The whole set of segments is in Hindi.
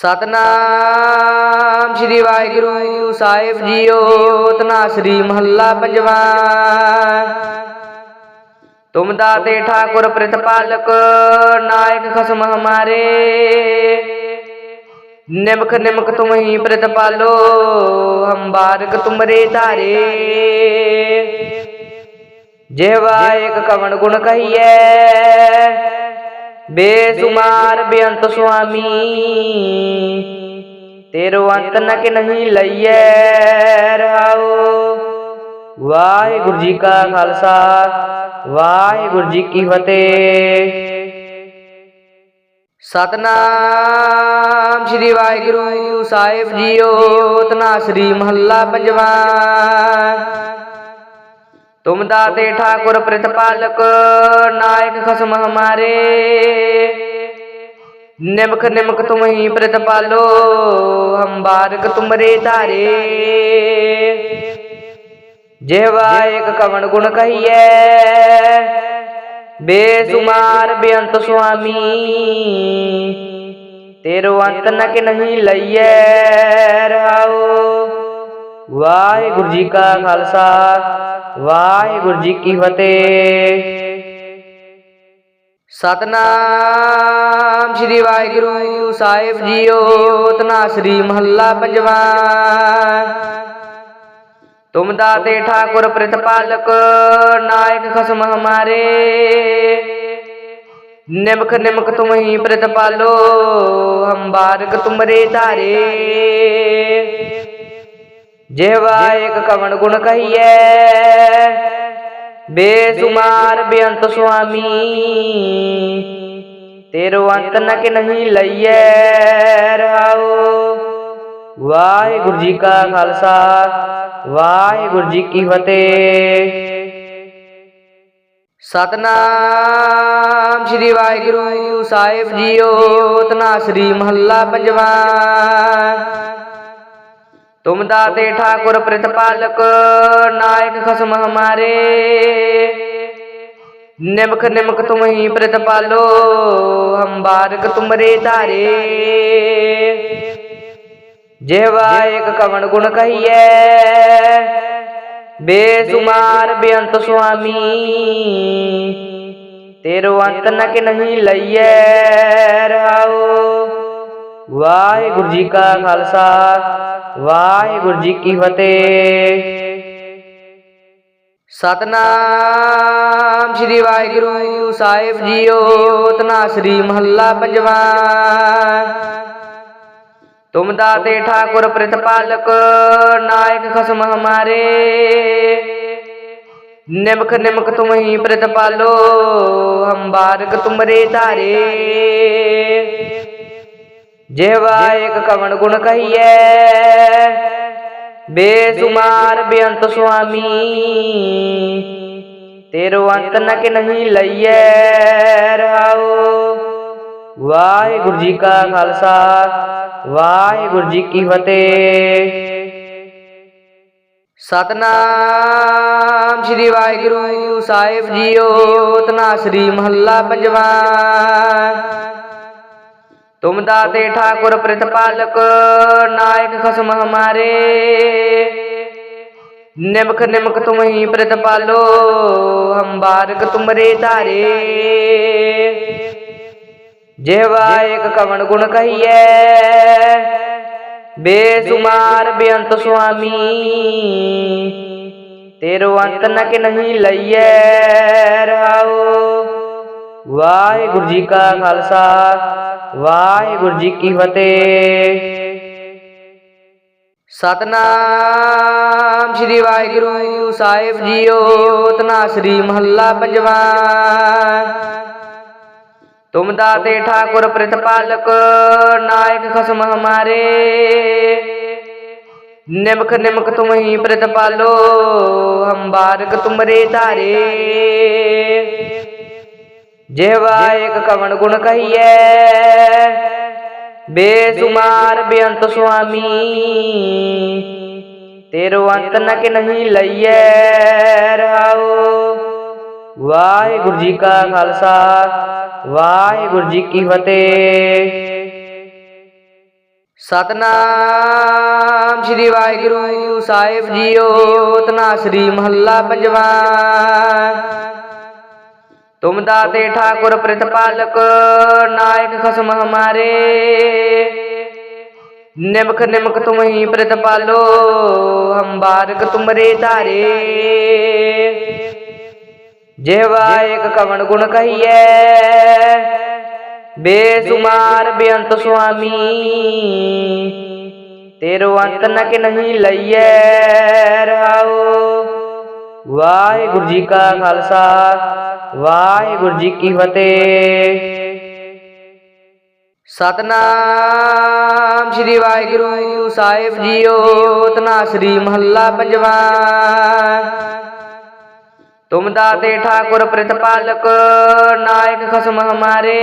ਸਤਨਾਮ ਸ੍ਰੀ ਵਾਹਿਗੁਰੂ ਸਾਹਿਬ ਜੀਓ ਤਨਾਸਰੀ ਮਹੱਲਾ ਪੰਜਵਾ। ਤੁਮ ਦਾਤੇ ਠਾਕੁਰ ਪ੍ਰਤਪਾਲਕ ਨਾਇਕ ਖਸਮ ਹਮਾਰੇ। ਨਿਮਖ ਨਿਮਖ ਤੁਮ ਹੀ ਪ੍ਰਤਪਾਲੋ ਹਮ ਬਾਰਕ ਤੁਮਰੇ ਧਾਰੇ। ਜਿਹਵਾ ਇੱਕ ਕਵਣ ਗੁਣ ਕਹੀਐ बेसुमार बेअंत स्वामी तेरो अंत न के नहीं लइए रहो वाहे गुरु जी का खालसा वाहेगुरु जी की फतेह। सतनाम श्री वाहेगुरु साहिब जीओ तना श्री महला पंजवा। तुम दाते ठाकुर प्रतिपालक, नायक खसम हमारे। निमख निमख तुम ही प्रतिपालो, हम बारक तुमरे तारे। जेवा एक कवन गुण कहिए बेसुमार बेअंत स्वामी। तेरो अंत न के नहीं लइए रहाओ। ਵਾਹਿਗੁਰੂ ਜੀ ਕਾ ਖਾਲਸਾ, ਵਾਹਿਗੁਰੂ ਜੀ ਕੀ ਫਤਿਹ। ਸਤਨਾਮ ਸ੍ਰੀ ਵਾਹਿਗੁਰੂ ਸਾਹਿਬ ਜੀਓ ਤਨਾਸਰੀ ਮਹੱਲਾ ਪੰਜਵਾ। ਤੁਮ ਦਾਤੇ ਠਾਕੁਰ ਪ੍ਰਤਪਾਲਕ ਨਾਇਕ ਖਸਮ ਹਮਾਰੇ। ਨਿਮਖ ਨਿਮਖ ਤੁਮ ਹੀ ਪ੍ਰਤਪਾਲੋ ਹਮ ਬਾਰਕ ਤੁਮਰੇ ਧਾਰੇ। जेवा एक कवन गुण कहिए। बेसुमार बेअंत स्वामी, तेरो अंत न के नहीं लइए राहो वाहे जी का खालसा वाहे जी की फतेह। सतनाम श्री वाहेगुरु साहिब जीओ तना श्री महल्ला पंजवा। तुम दाते ठाकुर प्रतिपालक, नायक खसम हमारे। निमख निमख तुम ही प्रतिपालो, हम बारक तुमरे तारे। जेवा एक कवन गुण कहिए बेसुमार बेअंत स्वामी। तेरो अंत न के नहीं लइए रहाओ। ਵਾਹਿਗੁਰੂ ਜੀ ਕਾ ਖਾਲਸਾ, ਵਾਹਿਗੁਰੂ ਜੀ ਕੀ ਫਤਿਹ। ਸਤਨਾਮ ਸ੍ਰੀ ਵਾਹਿਗੁਰੂ ਸਾਹਿਬ ਜੀਓ ਤਨਾਸਰੀ ਮਹੱਲਾ ਪੰਜਵਾ। ਤੁਮ ਦਾਤੇ ਠਾਕੁਰ ਪ੍ਰਤਪਾਲਕ, ਨਾਇਕ ਖਸਮ ਹਮਾਰੇ। ਨਿਮਖ ਨਿਮਖ ਤੁਮ ਹੀ ਪ੍ਰਤਪਾਲੋ, ਹਮ ਬਾਰਕ ਤੁਮਰੇ ਧਾਰੇ। જેવા એક કવણ ગુણ કહીએ બેસુમાર બેંત સ્વામી તેરો અંત ન કે નહીં લઈએ રહાઓ ਵਾਹਿਗੁਰੂ ਜੀ ਕਾ ਖਾਲਸਾ, ਵਾਹਿਗੁਰੂ ਜੀ ਕੀ ਫਤਿਹ। ਸਤਨਾਮ ਸ੍ਰੀ ਵਾਹਿਗੁਰੂ ਸਾਹਿਬ ਜੀਓ, ਤਨਾ ਸ੍ਰੀ ਮਹੱਲਾ ਪੰਜਵਾ। तुम दाते ठाकुर पृथपालक नायक खसम हमारे। निमक निमक तुम ही पृथपालो हम बारक तुमरे तारे। जेवा एक कवन गुण कहिए बेसुमार बेअंत स्वामी। तेरो अंत न के नहीं लइए रहाओ। वाहे गुरु जी का खालसा। ਵਾਹਿਗੁਰੂ ਜੀ ਕੀ ਫਤਿਹ ਸਤਨਾਮ ਸ੍ਰੀ ਵਾਹਿਗੁਰੂ ਸਾਹਿਬ ਜੀਓ ਤਨਾਸਰੀ ਮਹੱਲਾ ਪੰਜਵਾ ਤੁਮ ਦਾਤੇ ਠਾਕੁਰ ਪ੍ਰਤਪਾਲਕ ਨਾਇਕ ਖਸਮ ਹਮਾਰੇ ਨਿਮਕ ਨਿਮਕ ਤੁਮ ਹੀ ਪ੍ਰਤਪਾਲੋ ਹਮ ਬਾਰਕ ਤੁਮਰੇ ਧਾਰੇ ਜਿਹਵਾ ਇੱਕ ਕਵਣ ਗੁਣ ਕਹੀਐ, ਬੇਸੁਮਾਰ ਬੇਅੰਤ ਸੁਆਮੀ, ਤੇਰੋ ਅੰਤ ਨ ਕਿ ਨਹੀਂ ਲਈਐ ਰਹਾਉ। ਵਾਹਿਗੁਰੂ ਜੀ ਕਾ ਖਾਲਸਾ, ਵਾਹਿਗੁਰੂ ਜੀ ਕੀ ਫਤਿਹ। ਸਤਨਾਮ ਸ੍ਰੀ ਵਾਹਿਗੁਰੂ ਸਾਹਿਬ ਜੀਓ ਤਨਾਸਰੀ ਮਹੱਲਾ ਪੰਜਵਾ। तुम दाते ठाकुर प्रतिपालक, नायक खसम हमारे। निमक निमक तुम ही प्रतिपालो, हम बारक तुमरे तारे। जेवा एक कवन गुण कहिए बेसुमार बेअंत स्वामी। तेरो अंत न के नहीं लइए रहाओ। ਵਾਹਿਗੁਰੂ ਜੀ ਕਾ ਖਾਲਸਾ ਵਾਹਿਗੁਰੂ ਜੀ ਕੀ ਫਤਿਹ ਸਤਨਾਮ ਸ੍ਰੀ ਵਾਹਿਗੁਰੂ ਸਾਹਿਬ ਜੀਓ ਤਨਾਸਰੀ ਮਹੱਲਾ ਪੰਜਵਾ ਤੁਮ ਦਾਤੇ ਠਾਕੁਰ ਪ੍ਰਤਪਾਲਕ ਨਾਇਕ ਖਸਮ ਹਮਾਰੇ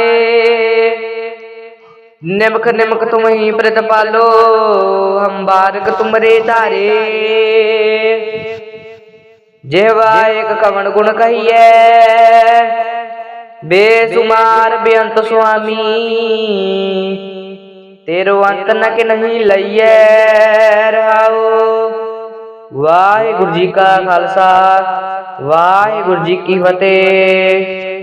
ਨਿਮਕ ਨਿਮਕ ਤੁਮ ਹੀ ਪ੍ਰਤਪਾਲੋ ਹਮ ਬਾਰਕ ਤੁਮਰੇ ਧਾਰੇ ਜਿਹਵਾ ਇੱਕ ਕਵਣ ਗੁਣ ਕਹੀਐ। ਬੇਸੁਮਾਰ ਬੇਅੰਤ ਸੁਆਮੀ, ਤੇਰੋ ਅੰਤ ਨ ਕਿ ਨਹੀਂ ਲਈਐ ਰਹਾਉ। ਵਾਹਿਗੁਰੂ ਜੀ ਕਾ ਖਾਲਸਾ, ਵਾਹਿਗੁਰੂ ਜੀ ਕੀ ਫਤਿਹ।